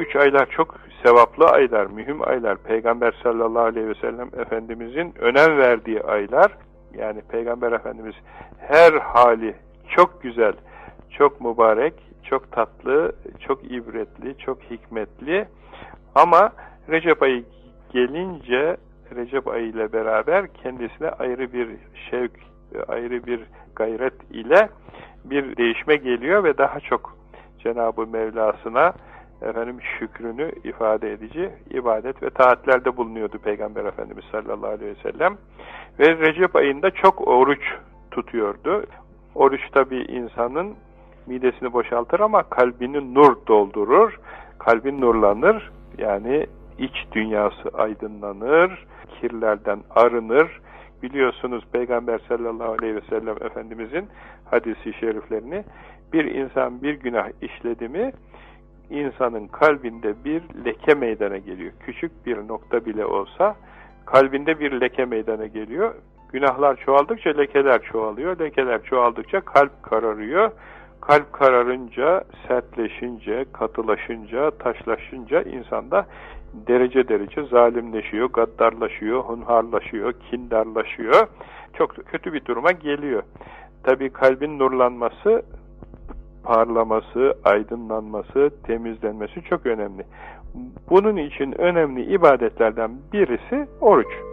üç aylar çok sevaplı aylar, mühim aylar. Peygamber sallallahu aleyhi ve sellem Efendimizin önem verdiği aylar. Yani Peygamber Efendimiz her hali çok güzel, çok mübarek, çok tatlı, çok ibretli, çok hikmetli. Ama Recep ayı gelince Recep ayı ile beraber kendisine ayrı bir şevk, ayrı bir gayret ile bir değişme geliyor ve daha çok Cenab-ı Mevlasına efendim şükrünü ifade edici ibadet ve taatlerde bulunuyordu Peygamber Efendimiz sallallahu aleyhi ve sellem. Ve Recep ayında çok oruç tutuyordu. Oruç tabi insanın midesini boşaltır ama kalbini nur doldurur. Kalbin nurlanır. Yani iç dünyası aydınlanır. Kirlerden arınır. Biliyorsunuz Peygamber sallallahu aleyhi ve sellem Efendimizin hadisi şeriflerini bir insan bir günah işledi mi insanın kalbinde bir leke meydana geliyor. Küçük bir nokta bile olsa kalbinde bir leke meydana geliyor. Günahlar çoğaldıkça lekeler çoğalıyor. Lekeler çoğaldıkça kalp kararıyor. Kalp kararınca, sertleşince, katılaşınca, taşlaşınca insanda derece derece zalimleşiyor, gaddarlaşıyor, hunharlaşıyor, kindarlaşıyor. Çok kötü bir duruma geliyor. Tabi kalbin nurlanması, parlaması, aydınlanması, temizlenmesi çok önemli. Bunun için önemli ibadetlerden birisi oruç.